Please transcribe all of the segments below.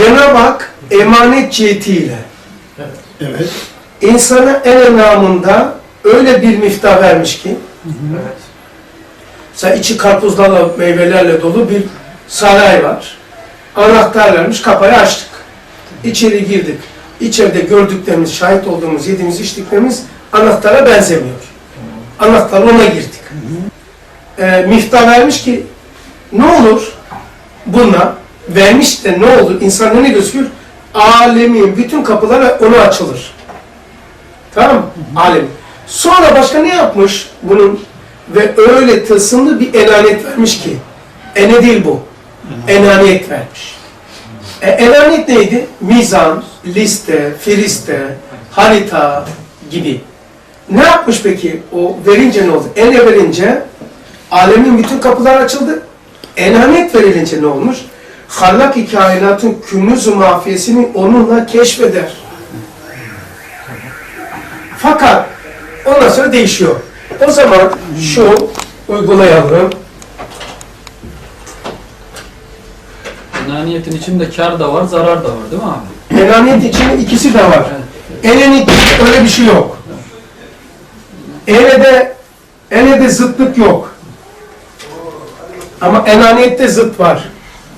Cenab-ı Hak emanet cihetiyle Evet. insana en enamında öyle bir miftah vermiş ki Evet. mesela içi karpuzlarla, meyvelerle dolu bir saray var. Anahtar vermiş, kapıyı açtık. İçeri girdik. İçeride gördüklerimiz, şahit olduğumuz, yediğimiz, içtiklerimiz anahtara benzemiyor. Anahtar ona girdik. Ee, miftah vermiş ki ne olur buna vermiş de ne olur insanlara ne gözükür? Alemin bütün kapıları ona açılır. Tamam mı? Alem. Sonra başka ne yapmış bunun? Ve öyle tılsımlı bir elanet vermiş ki. Ene değil bu. Enaniyet vermiş. E, enaniyet neydi? Mizan, liste, firiste, harita gibi. Ne yapmış peki? O verince ne oldu? Ene verince alemin bütün kapılar açıldı. Enaniyet verilince ne olmuş? Hallak-ı kainatın künüz-ü mafiyesini onunla keşfeder. Fakat ondan sonra değişiyor. O zaman şu uygulayalım. Enaniyetin içinde kar da var, zarar da var değil mi abi? Enaniyet için ikisi de var. Enenin öyle bir şey yok. Enede, enede zıtlık yok. Ama enaniyette zıt var.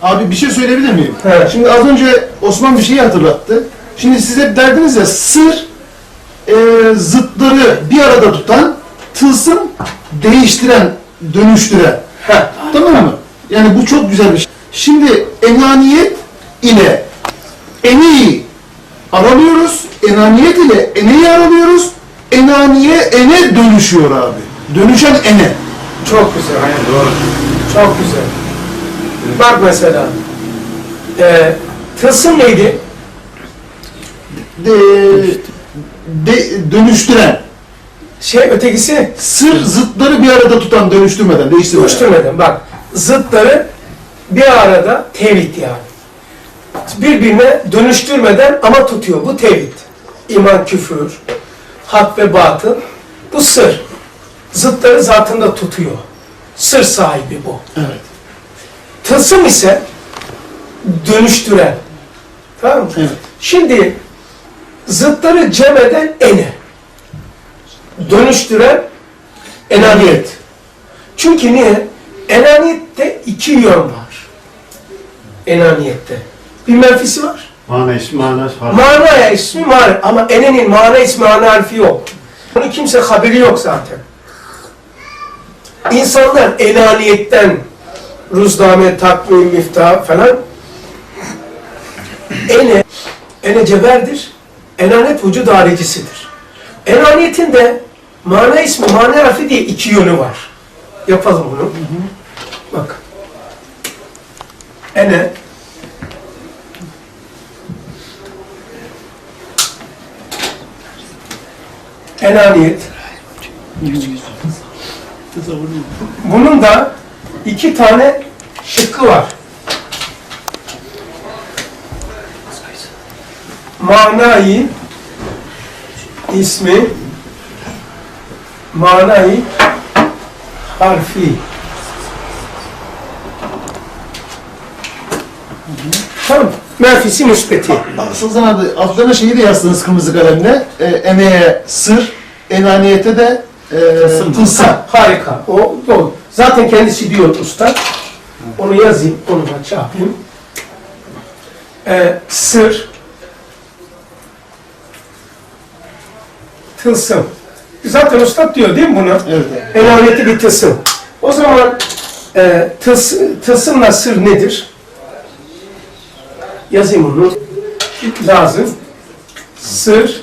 Abi bir şey söyleyebilir miyim? Evet. Şimdi az önce Osman bir şeyi hatırlattı. Şimdi siz hep derdiniz ya sır e, zıtları bir arada tutan, tılsım değiştiren, dönüştüren. Heh. Tamam mı? Yani bu çok güzel bir şey. Şimdi enaniyet ile eneyi aralıyoruz. Enaniyet ile eneyi aralıyoruz. Enaniye ene dönüşüyor abi. Dönüşen ene. Çok güzel. Çok güzel. Bak mesela. E, tılsım neydi? De, de- dönüştüren. Şey ötekisi Sır zıtları bir arada tutan dönüştürmeden, değiştirmeden. Dönüştürmeden bak. Zıtları bir arada tevhid yani. Birbirine dönüştürmeden ama tutuyor. Bu tevhid. İman, küfür, hak ve batıl. Bu sır. Zıtları zatında tutuyor. Sır sahibi bu. Evet. Tılsım ise dönüştüren. Tamam mı? Evet. Şimdi zıtları cem eden ene. Dönüştüren enaniyet. Çünkü niye? Enaniyette iki yön var. Enaniyette. Bir menfisi var. Mana ismi mana harfi. Manaya ismi mana ama enenin mana ismi mana harfi yok. Bunu kimse haberi yok zaten. İnsanlar enaniyetten ruzname, takvim, miftah falan ene, ene ceberdir. Enanet vücud haricisidir. Enaniyetin de mana ismi, mana harfi diye iki yönü var. Yapalım bunu. Bak. Ene enaniyet. Bunun da iki tane şıkkı var. Manayı ismi manayı harfi. Tamam. Menfisi müspeti. Sılzan abi altlarına şeyi de yazsınız kırmızı kalemle. E, emeğe sır, enaniyete de e, tılsım. Ha, harika. O doğru. Zaten kendisi diyor usta. Onu yazayım, onu da yapayım. Ee, sır, tılsım. Zaten usta diyor değil mi bunu? Evet. Emaneti bir tılsım. O zaman e, tıls, tılsımla sır nedir? Yazayım bunu. Lazım. Sır,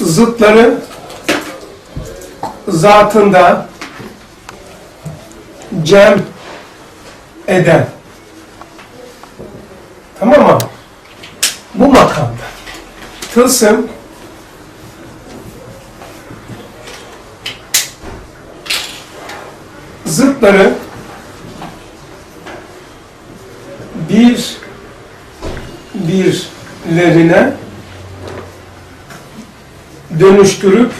zıtları zatında cem eden. Tamam mı? Bu makamda. Tılsım zıtları bir birlerine dönüştürüp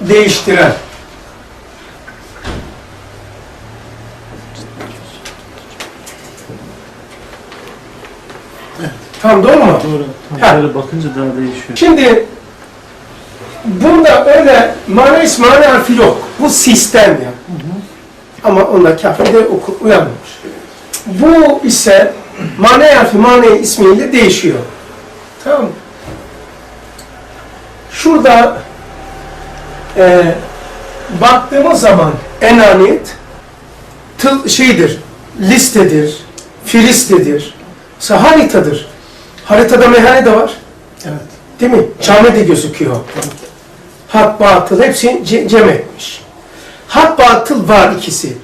değiştiren Tam doğru mu? Doğru. Tam. Böyle bakınca daha değişiyor. Şimdi bunda öyle mana ismi mana harfi yok. Bu sistem ya. Hı hı. Ama onda kafirde uyanmış. Bu ise mana harfi mana ismiyle değişiyor. Tamam Şurada e, baktığımız zaman enaniyet tıl şeydir, listedir, filistedir, haritadır. Haritada meyhane de var. Evet. Değil mi? Cami de gözüküyor. Hak batıl hepsi ce- cem etmiş. Hak batıl var ikisi.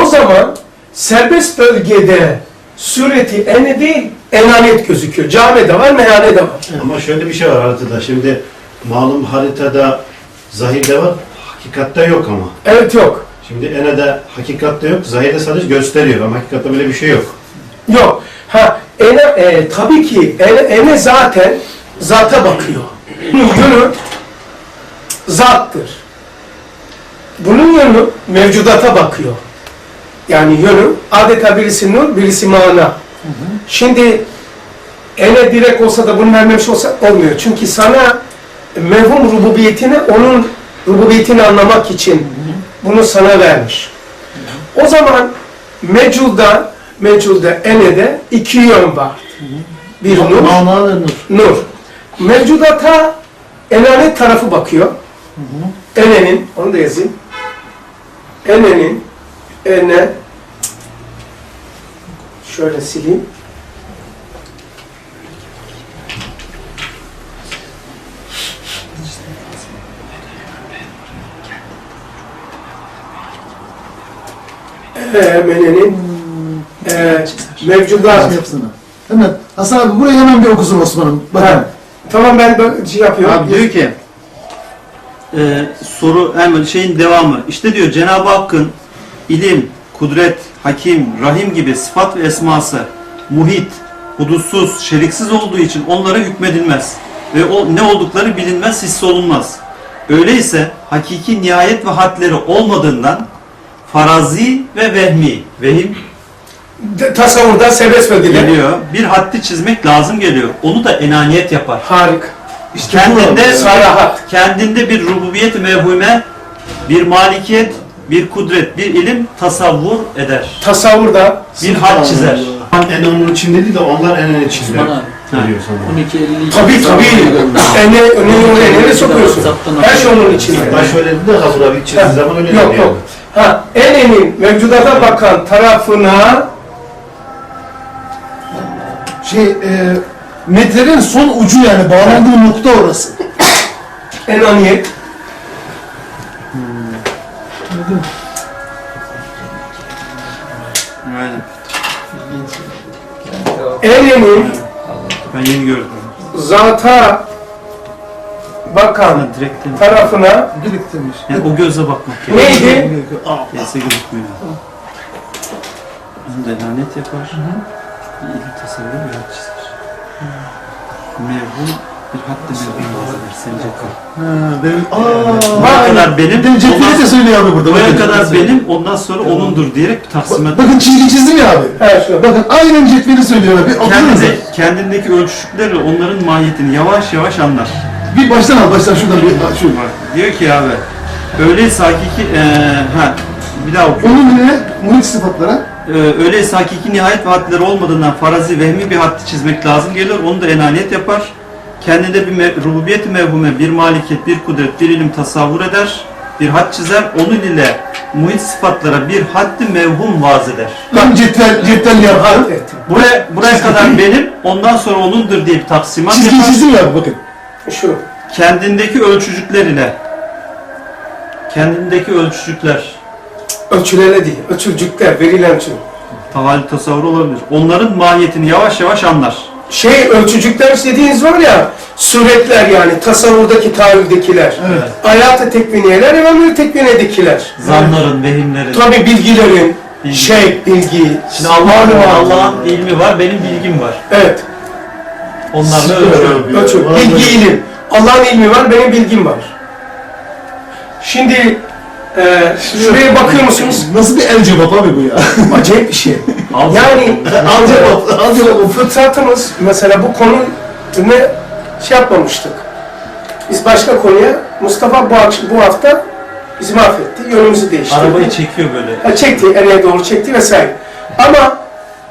O zaman serbest bölgede sureti ene değil enanet gözüküyor. Cami de var, meyhane de var. Ama şöyle bir şey var haritada. Şimdi malum haritada zahirde var, hakikatte yok ama. Evet yok. Şimdi enede hakikatte yok, zahirde sadece gösteriyor ama hakikatte böyle bir şey yok. Yok. Ha ene, e, tabii ki ene, ene zaten zata bakıyor. Yönü zattır. Bunun yönü mevcudata bakıyor. Yani yönü adeta birisi nur, birisi mana. Şimdi ene direkt olsa da bunu vermemiş olsa olmuyor. Çünkü sana mevhum rububiyetini, onun rububiyetini anlamak için bunu sana vermiş. O zaman meculda, meculda, enede iki yön var. Bir nur, nur. Mevcudata enanet tarafı bakıyor. Enenin, onu da yazayım. Enenin, ene, şöyle sileyim. Emenenin e, mevcudat. Hemen. Hasan abi burayı hemen bir okusun Osman'ım. Bakın. Ha, Tamam ben bak- şey yapıyorum. Abi diyor ki e, soru hemen şeyin devamı. İşte diyor Cenab-ı Hakk'ın ilim, kudret, hakim, rahim gibi sıfat ve esması muhit, hudutsuz, şeriksiz olduğu için onlara hükmedilmez. Ve o ne oldukları bilinmez, hissolunmaz. Öyleyse hakiki nihayet ve hadleri olmadığından farazi ve vehmi, vehim De- tasavvurda serbest bölgede. geliyor. Bir haddi çizmek lazım geliyor. Onu da enaniyet yapar. Harika. İşte Kendinde. Sarahat. kendinde bir rububiyet mevhume, bir malikiyet, bir kudret, bir ilim tasavvur eder. Tasavvurda Bir had çizer. En onun içinde değil de onlar en en içinde. Osman abi. Diyor sana. 12 50 tabii tabii. Ene, önüne önüne sokuyorsun. Her şey onun içinde. Baş öyle dedi de Hazır abi çizdiği zaman öyle Yok dedi yok. Ha, enenin mevcudata bakan tarafına Şey, e, metrenin son ucu yani bağlandığı nokta orası. enaniyet. Aynen. Enenin Ben yeni gördüm. zata bakan direkt tarafına Direkt demiş. Yani o gözle bakmak gerekiyor. neydi? Gelse gözükmüyor. Bunu delanet yapar. Bir ilim tasavvur bir had çizer. Mevhum bir haddi mevhum vazgeçer. Sence kal. Ha, benim, Buraya aa, kadar benim, benim cetveli de söylüyor abi burada. buraya kadar benim, ondan sonra onundur diyerek taksim et. Bakın çizgi çizdim ya abi. Evet şu. Bakın aynen cetveli söylüyor abi. Kendinde, kendindeki ölçütlerle onların mahiyetini yavaş yavaş anlar. Bir baştan al, baştan şuradan bir şu. Bak, diyor ki abi, öyleyse hakiki, eee ha, bir daha oku. Onun ne? Muhit sıfatlara. Ee, öyleyse hakiki nihayet ve olmadığından farazi vehmi bir haddi çizmek lazım gelir. Onu da enaniyet yapar. Kendinde bir me- rububiyet-i mevhume, bir malikiyet, bir kudret, bir ilim tasavvur eder. Bir had çizer. Onun ile muhit sıfatlara bir haddi mevhum vaz eder. Ben cetvel, cetvel ettim. Buraya, buraya kadar benim, ondan sonra onundur diye bir taksimat Çizgi yapar. çizdim ya abi bakın. Şu. Kendindeki ölçücükler ile kendindeki ölçücükler Ölçülerle değil. Ölçücükler, verilen ölçü. tavalli tasavvur olabilir. Onların mahiyetini yavaş yavaş anlar. Şey ölçücükler dediğiniz var ya, suretler yani tasavvurdaki tahayyüldekiler. Evet. Hayat-ı tekviniyeler, evamül tekvinedekiler. Zanların, vehimlerin. Tabi bilgilerin, Bilgi. şey, bilgi. Şimdi Allah'ın Allah'ın ilmi var, benim bilgim var. Evet, Onlarla ölçü. Bilgi, ilim. Allah'ın ilmi var, benim bilgim var. Şimdi e, şuraya bakıyor musunuz? Nasıl bir el cevap abi bu ya? Acayip bir şey. Yani Al cevap, al cevap. fıtratımız mesela bu konu ne şey yapmamıştık. Biz başka konuya Mustafa bu, bu hafta bizi mahvetti. Yönümüzü değiştirdi. Arabayı çekiyor böyle. Ha, çekti, nereye doğru çekti vesaire. Ama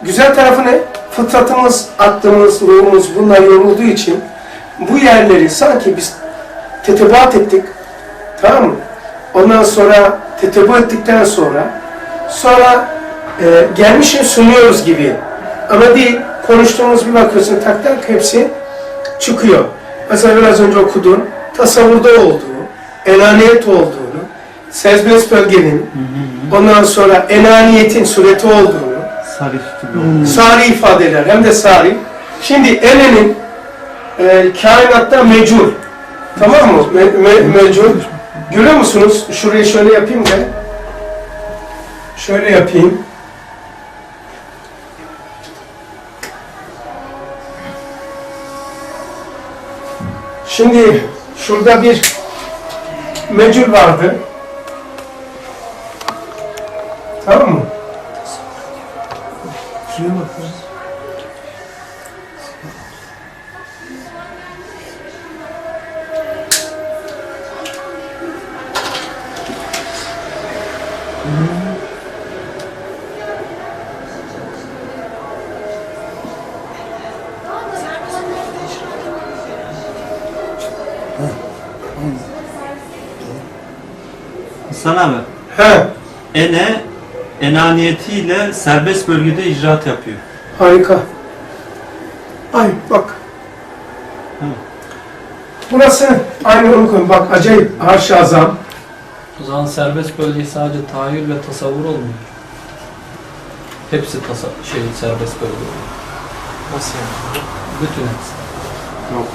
güzel tarafı ne? Fıtratımız, aklımız, ruhumuz bunlar yorulduğu için bu yerleri sanki biz tetebat ettik. Tamam mı? Ondan sonra tetebat ettikten sonra sonra e, gelmişin sunuyoruz gibi. Ama değil, konuştuğumuz bir bakıyorsun tak tak hepsi çıkıyor. Mesela biraz önce okudun, tasavvurda olduğu, enaniyet olduğunu, serbest bölgenin, ondan sonra enaniyetin sureti olduğunu, Gibi oldu. sari ifadeler hem de sari. Şimdi enenin e, kainatta mecul. Tamam mı? Me, me, mecul. Görüyor musunuz? Şurayı şöyle yapayım da. Şöyle yapayım. Şimdi şurada bir mecul vardı. Tamam mı? Şuraya bak. ya. Hasan abi. He. Ene enaniyetiyle serbest bölgede icraat yapıyor. Harika. Ay bak. Hı. Burası aynı onu koyun. Bak acayip arş azam. O zaman serbest bölge sadece tahayyül ve tasavvur olmuyor. Hepsi tasa şey serbest bölge. Nasıl yani? Bütün hepsi. Yok.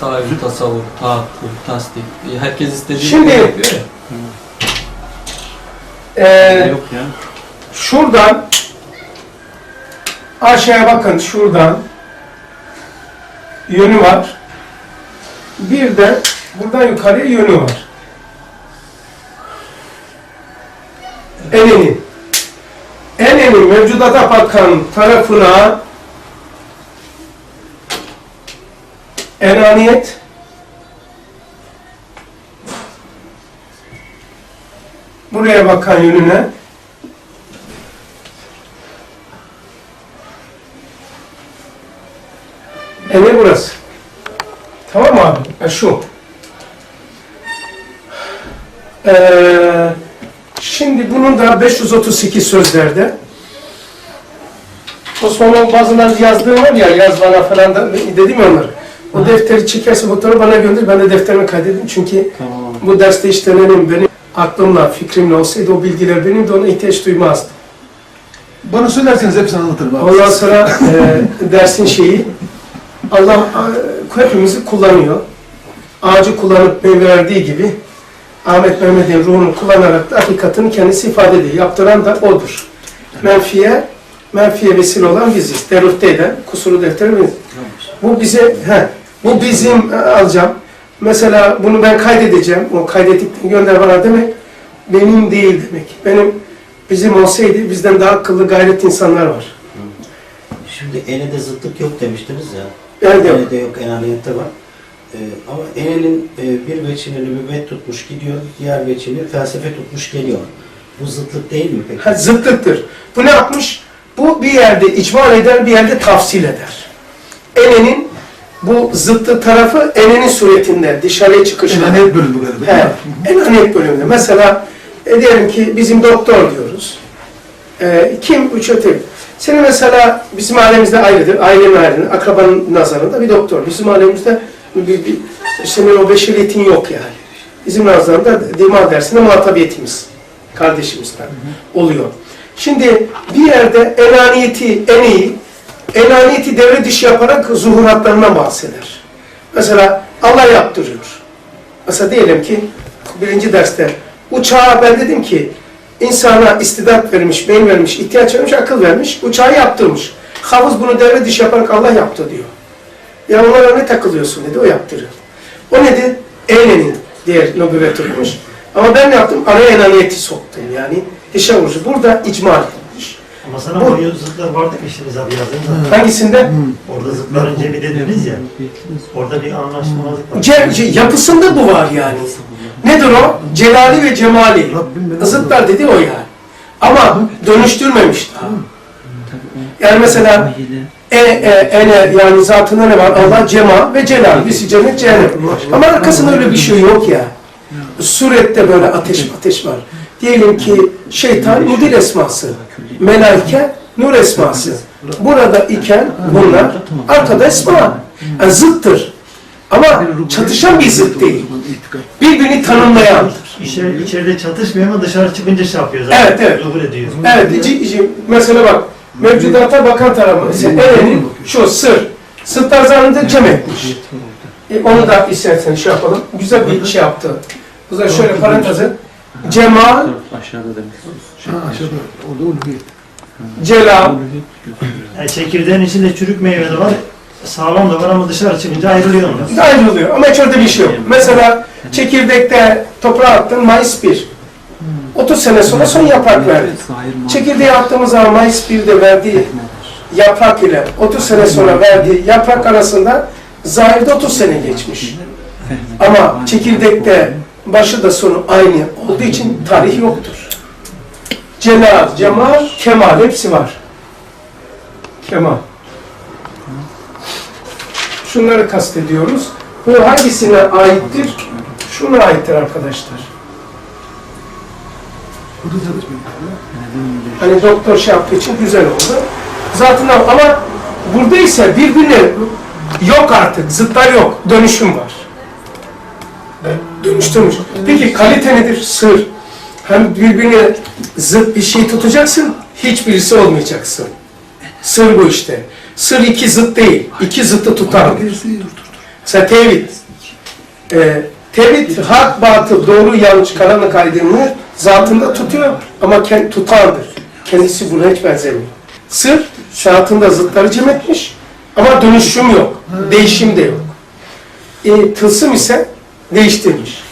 Tahayyül, tasavvur, tahakkül, tasdik. Herkes istediği Şimdi- gibi yapıyor ya. Ee, Yok ya. şuradan aşağıya bakın şuradan yönü var. Bir de buradan yukarıya yönü var. Enenin. Enenin mevcudata bakan tarafına enaniyet buraya bakan yönüne ene burası. Tamam mı abi? Ha, şu. Ee, şimdi bunun da 538 sözlerde Osmanlı bazıları yazdığı var ya yaz bana falan da dedim ya onları. O defteri çekerse fotoğrafı bana gönder ben de defterime kaydedeyim çünkü Tamam. bu derste işlenenim benim aklımla, fikrimle olsaydı o bilgiler benim de ona ihtiyaç duymazdım. Bana söylerseniz hepsini anlatırım abi. Ondan sonra e, dersin şeyi Allah e, hepimizi kullanıyor. Ağacı kullanıp meyve verdiği gibi Ahmet Mehmet'in ruhunu kullanarak da hakikatini kendisi ifade ediyor. Yaptıran da odur. Menfiye, menfiye vesile olan biziz. Derufte eden, kusuru defteri biz. Bu bize, he, bu bizim e, alacağım. Mesela bunu ben kaydedeceğim. O kaydettikten gönder bana demek benim değil demek. Benim bizim olsaydı bizden daha akıllı gayretli insanlar var. Şimdi enede zıtlık yok demiştiniz ya. Yani yok. Enede yok, enaniyette var. Ee, ama enenin e, bir veçini nübüvvet tutmuş gidiyor, diğer veçini felsefe tutmuş geliyor. Bu zıtlık değil mi peki? Ha, zıtlıktır. Bu ne yapmış? Bu bir yerde icmal eder, bir yerde tafsil eder. Enenin bu zıttı tarafı enenin suretinde, dışarıya çıkışında. Enaniyet bölümü galiba. He, enaniyet bölümünde. Mesela e, diyelim ki bizim doktor diyoruz. E, kim? Üç öte. Senin mesela bizim ailemizde ayrıdır. Ailenin ayrıdır. Akrabanın nazarında bir doktor. Bizim ailemizde bir, bir, senin o beşeriyetin yok yani. Bizim nazarında dima dersinde muhatabiyetimiz. Kardeşimizden oluyor. Şimdi bir yerde enaniyeti en iyi, enaniyeti devre dışı yaparak zuhuratlarından bahseder. Mesela Allah yaptırıyor. Mesela diyelim ki birinci derste uçağa ben dedim ki insana istidat vermiş, beyin vermiş, ihtiyaç vermiş, akıl vermiş, uçağı yaptırmış. Havuz bunu devre dışı yaparak Allah yaptı diyor. Ya onlara ne takılıyorsun dedi, o yaptırıyor. O nedir? Eğlenin diğer nübüvvet tutmuş. Ama ben ne yaptım? Araya enaniyeti soktum yani. Dişe vurucu. Burada icmal. Ama sana Bu- o zıtlar vardı ki şimdi abi yazdığınız Hangisinde? Orada zıtların cebi dediniz ya. Orada bir anlaşmazlık var. Ce, ce- yapısında bu var yani. Nedir o? Celali ve cemali. Zıtlar dedi o yani. Ama dönüştürmemiş daha. Yani mesela e, e, ene yani zatında ne var? Allah cema ve celal. Birisi cennet cehennem. Ama arkasında öyle bir şey yok ya. Surette böyle ateş ateş var. Diyelim ki şeytan mudil esması. Melaike nur esması. Burada iken bunlar arkada esma. Yani zıttır. Ama çatışan bir zıt değil. Birbirini tanımlayandır. İçer, içeride çatışmıyor ama dışarı çıkınca şey yapıyor zaten. Evet, evet. Zuhur ediyor. Evet, ici, ici, mesela bak, mevcudata bakan tarafı, Eren'in şu sır, sırtlar zanında cem etmiş. E, onu da istersen şey yapalım, güzel bir şey yaptı. O zaman şöyle parantezi, cemal, Aşağıda demek. Celal, Yani çekirdeğin içinde çürük meyve de var, sağlam da var ama dışarı çıkınca ayrılıyor onlar. ayrılıyor ama içeride bir şey yok. Mesela çekirdekte toprağa attın, Mayıs 1. 30 sene sonra son yaprak verdi. Çekirdeği attığımız zaman Mayıs 1'de verdiği yaprak ile 30 sene sonra verdiği yaprak arasında zahirde 30 sene geçmiş. Ama çekirdekte başı da sonu aynı olduğu için tarih yoktur. Celal, cemal, kemal hepsi var. Kemal. Şunları kastediyoruz. Bu hangisine aittir? Şuna aittir arkadaşlar. Hani doktor şey yaptığı için güzel oldu. Zaten ama burada ise birbirine yok artık, zıtlar yok, dönüşüm var. Dönüştürmüş. Peki kalite nedir? Sır. Hem birbirine zıt bir şey tutacaksın, hiçbirisi olmayacaksın. Sır bu işte. Sır iki zıt değil, iki zıttı tutar. Mesela tevhid. Ee, tevhid, hak, batıl, doğru, yanlış, karanlık aydınlığı zatında tutuyor ama kendi tutandır. Kendisi buna hiç benzemiyor. Sır, zatında zıtları cem etmiş ama dönüşüm yok, değişim de yok. E, tılsım ise değiştirmiş.